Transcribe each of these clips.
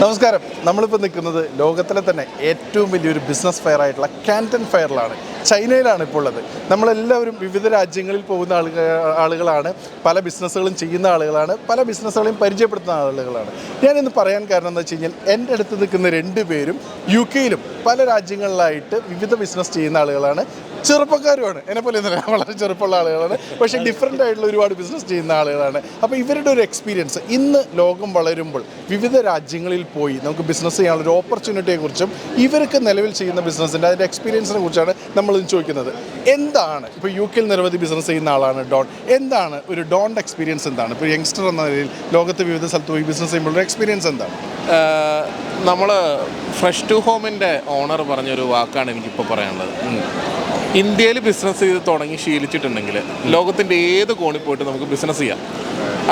നമസ്കാരം. നമ്മളിപ്പോൾ നിൽക്കുന്നത് ലോകത്തിലെ തന്നെ ഏറ്റവും വലിയൊരു ബിസിനസ് ഫെയർ ആയിട്ടുള്ള കാന്റൻ ഫെയറിലാണ് ചൈനയിലാണ് ഇപ്പോൾ ഉള്ളത്. നമ്മളെല്ലാവരും വിവിധ രാജ്യങ്ങളിൽ പോകുന്ന ആളുക ആളുകളാണ്. പല ബിസിനസ്സുകളും ചെയ്യുന്ന ആളുകളാണ്. പല ബിസിനസ്സുകളെയും പരിചയപ്പെടുത്തുന്ന ആളുകളാണ്. ഞാനിന്ന് പറയാൻ കാരണം എന്താ വെച്ച് കഴിഞ്ഞാൽ എന്റെ അടുത്ത് നിൽക്കുന്ന രണ്ട് പേരും യു കെയിലും പല രാജ്യങ്ങളിലായിട്ട് വിവിധ ബിസിനസ് ചെയ്യുന്ന ആളുകളാണ്. ചെറുപ്പക്കാരുമാണ്. പോലെ തന്നെ വളരെ ചെറുപ്പമുള്ള ആളുകളാണ്. പക്ഷേ ഡിഫറെന്റ് ആയിട്ടുള്ള ഒരുപാട് ബിസിനസ് ചെയ്യുന്ന ആളുകളാണ്. അപ്പോൾ ഇവരുടെ ഒരു എക്സ്പീരിയൻസ് ഇന്ന് ലോകം വളരുമ്പോൾ വിവിധ രാജ്യങ്ങളിൽ പോയി നമുക്ക് ബിസിനസ് ചെയ്യാനുള്ള ഒരു ഓപ്പർച്യൂണിറ്റിയെക്കുറിച്ചും ഇവർക്ക് നിലവിൽ ചെയ്യുന്ന ബിസിനസ്സിന്റെ അതിന്റെ എക്സ്പീരിയൻസിനെ കുറിച്ചാണ് നമ്മൾ ഇന്ന് ചോദിക്കുന്നത്. എന്താണ് ഇപ്പോൾ യു കെയിൽ നിരവധി ബിസിനസ് ചെയ്യുന്ന ആളാണ് ഡോൺ. എന്താണ് ഒരു ഡോണിന്റെ എക്സ്പീരിയൻസ് എന്താണ്? ഇപ്പോൾ യങ്സ്റ്റർ എന്ന നിലയിൽ ലോകത്തെ വിവിധ സ്ഥലത്ത് പോയി ബിസിനസ് ചെയ്യുമ്പോൾ ഒരു എക്സ്പീരിയൻസ് എന്താണ്? നമ്മൾ ഫ്രഷ് ടു ഹോമിന്റെ ഓണർ പറഞ്ഞൊരു വാക്കാണ് എനിക്കിപ്പോൾ പറയാനുള്ളത്. ഇന്ത്യയിൽ ബിസിനസ് ചെയ്ത് തുടങ്ങി ശീലിച്ചിട്ടുണ്ടെങ്കിൽ ലോകത്തിന്റെ ഏത് കോണിൽ പോയിട്ട് നമുക്ക് ബിസിനസ് ചെയ്യാം.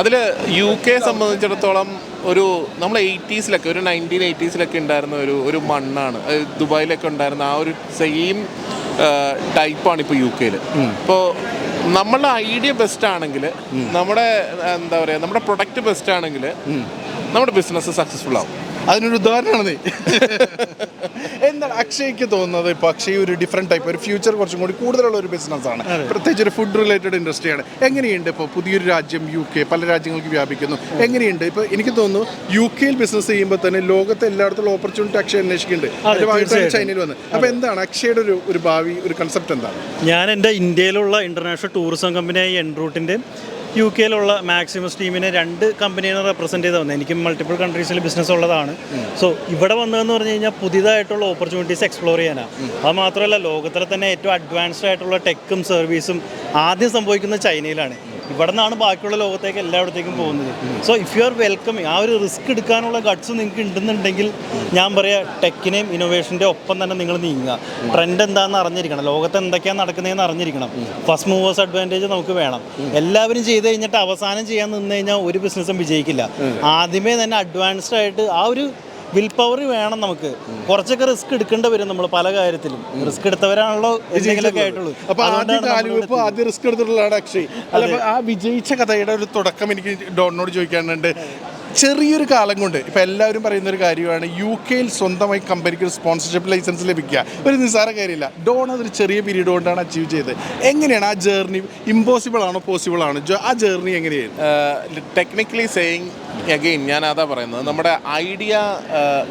അതിൽ യു കെ സംബന്ധിച്ചിടത്തോളം ഒരു നമ്മൾ എയ്റ്റീസിലൊക്കെ ഒരു നയന്റീൻ എയ്റ്റീസിലൊക്കെ ഉണ്ടായിരുന്ന ഒരു ഒരു മണ്ണാണ്. ദുബായിലൊക്കെ ഉണ്ടായിരുന്ന ആ ഒരു സെയിം ടൈപ്പാണ് ഇപ്പോൾ യു കെയിൽ ഇപ്പോൾ നമ്മളുടെ ഐഡിയ ബെസ്റ്റ് ആണെങ്കിൽ നമ്മുടെ എന്താ പറയുക നമ്മുടെ പ്രൊഡക്റ്റ് ബെസ്റ്റ് ആണെങ്കിൽ നമ്മുടെ ബിസിനസ് സക്സസ്ഫുൾ ആവും. അതിനൊരു ഉദാഹരണമാണ് നീ. എന്താണ് അക്ഷയ്ക്ക് തോന്നുന്നത്? ഇപ്പോൾ അക്ഷയ് ഒരു ഡിഫറെന്റ് ടൈപ്പ് ഒരു ഫ്യൂച്ചർ കുറച്ചും കൂടി കൂടുതലുള്ള ഒരു ബിസിനസ് ആണ്. പ്രത്യേകിച്ച് ഒരു ഫുഡ് റിലേറ്റഡ് ഇൻഡസ്ട്രിയാണ് എങ്ങനെയുണ്ട് ഇപ്പോൾ പുതിയൊരു രാജ്യം യു കെ പല രാജ്യങ്ങൾക്ക് വ്യാപിക്കുന്നു. എങ്ങനെയുണ്ട്? ഇപ്പോൾ എനിക്ക് തോന്നുന്നു യു കെയിൽ ബിസിനസ് ചെയ്യുമ്പോൾ തന്നെ ലോകത്തെ എല്ലായിടത്തും ഓപ്പർച്യൂണിറ്റി അക്ഷയ അന്വേഷിക്കുന്നുണ്ട്. ചൈനയിൽ വന്ന് അപ്പോൾ എന്താണ് അക്ഷയുടെ ഒരു ഒരു ഭാവി ഒരു കൺസെപ്റ്റ് എന്താണ്? ഞാൻ എന്റെ ഇന്ത്യയിലുള്ള ഇന്റർനാഷണൽ ടൂറിസം കമ്പനിയായ എൻറൂട്ടിന്റെയും യു കെയിലുള്ള മാക്സിമസ് ടീമിനെ രണ്ട് കമ്പനിയെ റെപ്രസെന്റ് ചെയ്ത് വന്നത് എനിക്ക് മൾട്ടിപ്പിൾ കൺട്രീസിൽ ബിസിനസ് ഉള്ളതാണ്. സോ ഇവിടെ വന്നതെന്ന് പറഞ്ഞു കഴിഞ്ഞാൽ പുതിയതായിട്ടുള്ള ഓപ്പർച്യൂണിറ്റീസ് എക്സ്പ്ലോർ ചെയ്യാനാണ് അത് മാത്രമല്ല ലോകത്തിലെ തന്നെ ഏറ്റവും അഡ്വാൻസ്ഡ് ആയിട്ടുള്ള ടെക്കും സർവീസും ആദ്യം സംഭവിക്കുന്നത് ചൈനയിലാണ്. ഇവിടെ നിന്നാണ് ബാക്കിയുള്ള ലോകത്തേക്ക് എല്ലായിടത്തേക്കും പോകുന്നത്. So if you are welcoming ആ ഒരു റിസ്ക് എടുക്കാനുള്ള ഗട്ട്സ് നിങ്ങൾക്ക് ഉണ്ടെന്നുണ്ടെങ്കിൽ ഞാൻ പറയാം ടെക്കിനെയും ഇന്നോവേഷന്റെ ഒപ്പം തന്നെ നിങ്ങൾ നീങ്ങുക. ട്രെൻഡ് എന്താണെന്ന് അറിഞ്ഞിരിക്കണം. ലോകത്ത് എന്തൊക്കെയാണ് നടക്കുന്നതെന്ന് അറിഞ്ഞിരിക്കണം. ഫസ്റ്റ് മൂവേഴ്സ് അഡ്വാന്റേജ് നമുക്ക് വേണം. എല്ലാവരും ചെയ്ത് കഴിഞ്ഞിട്ട് അവസാനം ചെയ്യാൻ നിന്ന് കഴിഞ്ഞാൽ ഒരു ബിസിനസ്സും വിജയിക്കില്ല. ആദ്യമേ തന്നെ അഡ്വാൻസ്ഡ് ആയിട്ട് ആ ഒരു വിൽ പവർ വേണം നമുക്ക്. കുറച്ചൊക്കെ റിസ്ക് എടുക്കേണ്ടി വരും നമ്മൾ പല കാര്യത്തിലും. റിസ്ക് എടുത്തവരാണല്ലോ എന്തെങ്കിലുമൊക്കെ ആയിട്ടുള്ളൂ. അപ്പൊ ആദ്യ അതുകൊണ്ടാണ് നമ്മളിവിടെ കാലുവെപ്പ് ആദ്യം റിസ്ക് എടുത്തിട്ടുള്ളതാണ് അക്ഷയ്. അല്ല ആ വിജയിച്ച കഥയുടെ ഒരു തുടക്കം എനിക്ക് ഡോണിനോട് ചോദിക്കാനുണ്ട്. ചെറിയൊരു കാലം കൊണ്ട് ഇപ്പോൾ എല്ലാവരും പറയുന്ന ഒരു കാര്യമാണ് യു കെയിൽ സ്വന്തമായി കമ്പനിക്ക് ഒരു സ്പോൺസർഷിപ്പ് ലൈസൻസ് ലഭിക്കുക. ഒരു നിസ്സാര കാര്യമില്ല. ഡോൺ അതൊരു ചെറിയ പീരീഡ് കൊണ്ടാണ് അച്ചീവ് ചെയ്തത്. എങ്ങനെയാണ് ആ ജേർണി ഇമ്പോസിബിൾ ആണോ പോസിബിൾ ആണോ? ആ ജേർണി എങ്ങനെയായിരുന്നു? ടെക്നിക്കലി സെയിങ് അഗെയിൻ ഞാൻ അതാ പറയുന്നത്. നമ്മുടെ ഐഡിയ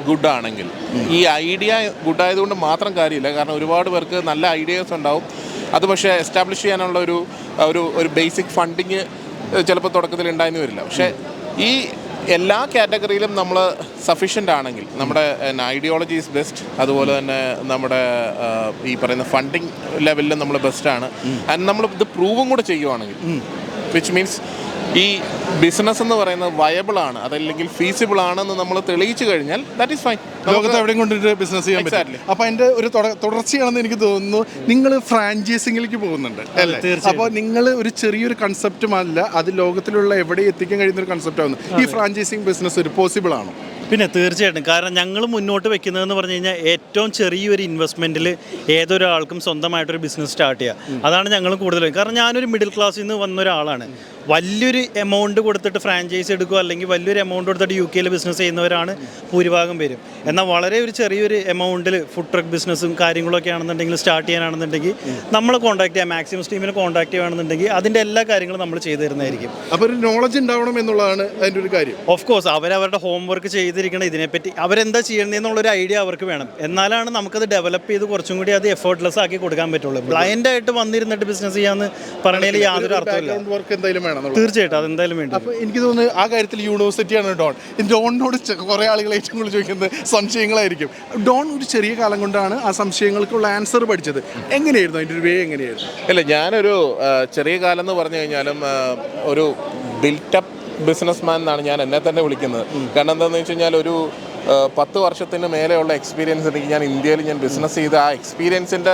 ഗുഡ് ആണെങ്കിൽ ഈ ഐഡിയ ഗുഡ് ആയതുകൊണ്ട് മാത്രം കാര്യമില്ല. കാരണം ഒരുപാട് പേർക്ക് നല്ല ഐഡിയാസ് ഉണ്ടാവും. അത് പക്ഷേ എസ്റ്റാബ്ലിഷ് ചെയ്യാനുള്ള ഒരു ഒരു ബേസിക് ഫണ്ടിങ് ചിലപ്പോൾ തുടക്കത്തിൽ ഉണ്ടായെന്ന് വരില്ല. പക്ഷേ ഈ എല്ലാ കാറ്റഗറിയിലും നമ്മൾ സഫീഷ്യന്റ് ആണെങ്കിൽ നമ്മുടെ ഐഡിയോളജി ഈസ് ബെസ്റ്റ് അതുപോലെ തന്നെ നമ്മുടെ ഈ പറയുന്ന ഫണ്ടിങ് ലെവലിൽ നമ്മൾ ബെസ്റ്റാണ് ആൻഡ് നമ്മൾ ഇത് പ്രൂവും കൂടെ ചെയ്യുവാണെങ്കിൽ വിച്ച് മീൻസ് ഈ ബിസിനസ് എന്ന് പറയുന്നത് വയബിൾ ആണ് അതല്ലെങ്കിൽ ഫീസിബിൾ ആണെന്ന് നമ്മൾ തെളിയിച്ചു കഴിഞ്ഞാൽ ദാറ്റ് ഈസ് ഫൈൻ ലോകത്ത് എവിടെയും കൊണ്ടിട്ട് ബിസിനസ് ചെയ്യാൻ പറ്റില്ല. അപ്പൊ അതിന്റെ ഒരു തുടർച്ചയാണെന്ന് എനിക്ക് തോന്നുന്നു നിങ്ങൾ ഫ്രാഞ്ചൈസിംഗിലേക്ക് പോകുന്നുണ്ട് അല്ലേ? അപ്പോൾ നിങ്ങൾ ഒരു ചെറിയൊരു കൺസെപ്റ്റും അല്ല അത് ലോകത്തിലുള്ള എവിടെ എത്തിക്കാൻ കഴിയുന്ന ഒരു കൺസെപ്റ്റ് ആവുന്നു. ഈ ഫ്രാഞ്ചൈസിങ് ബിസിനസ് ഒരു പോസിബിൾ ആണോ? പിന്നെ തീർച്ചയായിട്ടും കാരണം ഞങ്ങൾ മുന്നോട്ട് വെക്കുന്നതെന്ന് പറഞ്ഞു കഴിഞ്ഞാൽ ഏറ്റവും ചെറിയൊരു ഇൻവെസ്റ്റ്മെന്റിൽ ഏതൊരാൾക്കും സ്വന്തമായിട്ടൊരു ബിസിനസ് സ്റ്റാർട്ട് ചെയ്യുക അതാണ് ഞങ്ങൾ കൂടുതലും കാരണം ഞാനൊരു മിഡിൽ ക്ലാസ്സിൽ നിന്ന് വന്ന ഒരാളാണ്. വലിയൊരു എമൗണ്ട് കൊടുത്തിട്ട് ഫ്രാഞ്ചൈസ് എടുക്കുക അല്ലെങ്കിൽ വലിയൊരു എമൗണ്ട് കൊടുത്തിട്ട് യു കെയിൽ ബിസിനസ് ചെയ്യുന്നവരാണ് ഭൂരിഭാഗം പേരും. എന്നാൽ വളരെ ഒരു ചെറിയൊരു എമൗണ്ടിൽ ഫുഡ് ട്രക്ക് ബിസിനസ്സും കാര്യങ്ങളൊക്കെ ആണെന്നുണ്ടെങ്കിൽ സ്റ്റാർട്ട് ചെയ്യാനാണെന്നുണ്ടെങ്കിൽ നമ്മൾ കോൺടാക്ട് ചെയ്യാം. മാക്സിമം ടീമിനെ കോൺടാക്ട് ചെയ്യുകയാണെന്നുണ്ടെങ്കിൽ അതിന്റെ എല്ലാ കാര്യങ്ങളും നമ്മൾ ചെയ്തു തരുന്നതായിരിക്കും. അപ്പോൾ ഒരു നോളജ് ഉണ്ടാവണം എന്നുള്ളതാണ് അതിന്റെ ഒരു കാര്യം. ഓഫ് കോഴ്സ് അവരവരുടെ ഹോംവർക്ക് ചെയ്തിരിക്കണം. ഇതിനെപ്പറ്റി അവരെന്താ ചെയ്യണമെന്നുള്ളൊരു ഐഡിയ അവർക്ക് വേണം. എന്നാലാണ് നമുക്കത് ഡെവലപ്പ് ചെയ്ത് കുറച്ചും കൂടി അത് എഫേർട്ട്ലെസ് ആക്കി കൊടുക്കാൻ പറ്റുള്ളൂ. ബ്ലൈൻഡായിട്ട് വന്നിരുന്നിട്ട് ബിസിനസ് ചെയ്യാമെന്ന് പറഞ്ഞതിൽ യാതൊരു അർത്ഥമില്ല വർക്ക് വേണം തീർച്ചയായിട്ടും അതെന്തായാലും വേണ്ടി അപ്പൊ എനിക്ക് തോന്നുന്നു ആ കാര്യത്തിൽ യൂണിവേഴ്സിറ്റിയാണ് ഡോൺ. ഈ ഡോണിനോട് കുറെ ആളുകൾ ഏറ്റവും കൂടുതൽ ചോദിക്കുന്നത് സംശയങ്ങളായിരിക്കും. ഡോൺ ഒരു ചെറിയ കാലം കൊണ്ടാണ് ആ സംശയങ്ങൾക്കുള്ള ആൻസർ പഠിച്ചത്. എങ്ങനെയായിരുന്നു അതിന്റെ ഒരു വേ എങ്ങനെയായിരുന്നു? അല്ല ഞാനൊരു ചെറിയ കാലം എന്ന് പറഞ്ഞു കഴിഞ്ഞാലും ഒരു ബിൽറ്റപ്പ് ബിസിനസ് മാൻ എന്നാണ് ഞാൻ എന്നെ തന്നെ വിളിക്കുന്നത്. കാരണം എന്താണെന്ന് വെച്ച് കഴിഞ്ഞാൽ ഒരു പത്ത് വർഷത്തിന് മേലെയുള്ള എക്സ്പീരിയൻസ് ഉണ്ടെങ്കിൽ ഞാൻ ഇന്ത്യയിൽ ഞാൻ ബിസിനസ് ചെയ്ത് ആ എക്സ്പീരിയൻസിന്റെ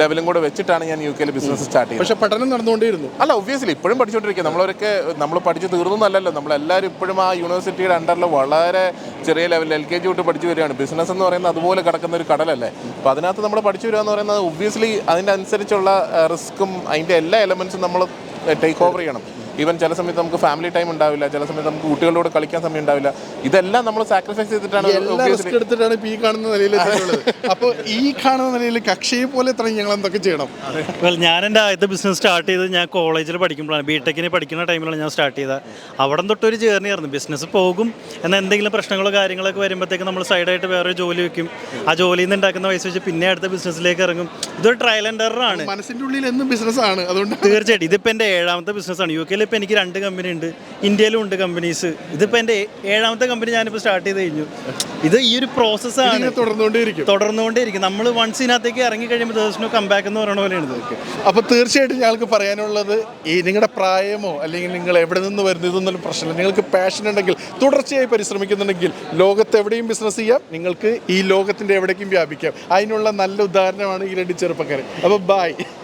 ലെവലും കൂടെ വെച്ചിട്ടാണ് ഞാൻ യു കെയിൽ ബിസിനസ് സ്റ്റാർട്ട് ചെയ്തത്. പക്ഷെ പഠനം നടന്നുകൊണ്ടിരുന്നു അല്ല ഒബ്വിയസ്ലി ഇപ്പോഴും പഠിച്ചുകൊണ്ടിരിക്കുക നമ്മളവരൊക്കെ നമ്മൾ പഠിച്ച് തീർന്നല്ലോ നമ്മളെല്ലാവരും ഇപ്പോഴും ആ യൂണിവേഴ്സിറ്റിയുടെ അണ്ടറിൽ വളരെ ചെറിയ ലെവലിൽ എൽ കെ ജി തൊട്ട് പഠിച്ചു വരികയാണ്. ബിസിനസ് എന്ന് പറയുന്നത് അതുപോലെ കിടക്കുന്ന ഒരു കടലല്ലേ? അപ്പോൾ അതിനകത്ത് നമ്മൾ പഠിച്ചു വരിക എന്ന് പറയുന്നത് ഒബ്വിയസ്ലി അതിന്റെ അനുസരിച്ചുള്ള റിസ്ക്കും അതിന്റെ എല്ലാ എലമെൻസും നമ്മൾ ടേക്ക് ഓവർ ചെയ്യണം. ഈവൻ ചില സമയത്ത് നമുക്ക് ഫാമിലി ടൈം ഉണ്ടാവില്ല. ചില സമയത്ത് നമുക്ക് കുട്ടികളോട് കളിക്കാൻ സമയം ഉണ്ടാവില്ല. ഇതെല്ലാം നമ്മൾ സാക്രിഫൈസ് ചെയ്തിട്ടാണ് എടുത്തിട്ടാണ് ഈ കാണുന്ന നിലയിൽ അപ്പൊ അപ്പോൾ ഈ കാണുന്ന നിലയിൽ കക്ഷിയെ പോലെ ഞങ്ങൾ എന്തൊക്കെ ചെയ്യണം? വെൽ ഞാൻ എന്റെ ആദ്യത്തെ ബിസിനസ് സ്റ്റാർട്ട് ചെയ്തത് ഞാൻ കോളേജിൽ പഠിക്കുമ്പോഴാണ്. ബി ടെക്കിന് പഠിക്കുന്ന ടൈമിലാണ് ഞാൻ സ്റ്റാർട്ട് ചെയ്തത്. അവിടെ തൊട്ടൊരു ജേർണി ആയിരുന്നു. ബിസിനസ് പോകും. എന്നാൽ എന്തെങ്കിലും പ്രശ്നങ്ങളോ കാര്യങ്ങളൊക്കെ വരുമ്പോഴത്തേക്ക് നമ്മൾ സൈഡായിട്ട് വേറൊരു ജോലി വെക്കും. ആ ജോലിയിൽ നിന്ന് ഉണ്ടാക്കുന്ന പൈസ വെച്ച് പിന്നെ അടുത്ത ബിസിനസ്സിലേക്ക് ഇറങ്ങും. ഇതൊരു ട്രയൽ ആൻഡ് എറർ ആണ്. മനസ്സിന്റെ ഉള്ളിൽ എന്നും ബിസിനസ് ആണ്. അതുകൊണ്ട് തീർച്ചയായിട്ടും. ഇതിപ്പോൾ എന്റെ ഏഴാമത്തെ ബിസിനസ്സാണ് യു കെയിൽ ഇപ്പോൾ എനിക്ക് രണ്ട് കമ്പനി ഉണ്ട്. ഇന്ത്യയിലും ഉണ്ട് കമ്പനീസ് ഇതിപ്പോൾ എന്റെ ഏഴാമത്തെ കമ്പനി ഞാനിപ്പോൾ സ്റ്റാർട്ട് ചെയ്ത് കഴിഞ്ഞു. ഇത് ഈ ഒരു പ്രോസസ്സാണ് തുടർന്നുകൊണ്ടേയിരിക്കും. തുടർന്നുകൊണ്ടേയിരിക്കും. നമ്മൾ വൺസ് ഇതിനകത്തേക്ക് ഇറങ്ങി കഴിയുമ്പോൾ ദിവസം കമ്പാക്ക് എന്ന് പറയുന്ന പോലെയാണ് ഇതൊക്കെ അപ്പോൾ തീർച്ചയായിട്ടും ഞങ്ങൾക്ക് പറയാനുള്ളത് ഈ നിങ്ങളുടെ പ്രായമോ അല്ലെങ്കിൽ നിങ്ങൾ എവിടെ നിന്ന് വരുന്നു ഇതൊന്നും പ്രശ്നമില്ല. നിങ്ങൾക്ക് പാഷൻ ഉണ്ടെങ്കിൽ തുടർച്ചയായി പരിശ്രമിക്കുന്നുണ്ടെങ്കിൽ ലോകത്ത് എവിടെയും ബിസിനസ് ചെയ്യാം. നിങ്ങൾക്ക് ഈ ലോകത്തിന്റെ എവിടേക്കും വ്യാപിക്കാം. അതിനുള്ള നല്ല ഉദാഹരണമാണ് ഈ രണ്ട് ചെറുപ്പക്കാർ അപ്പോൾ ബായ്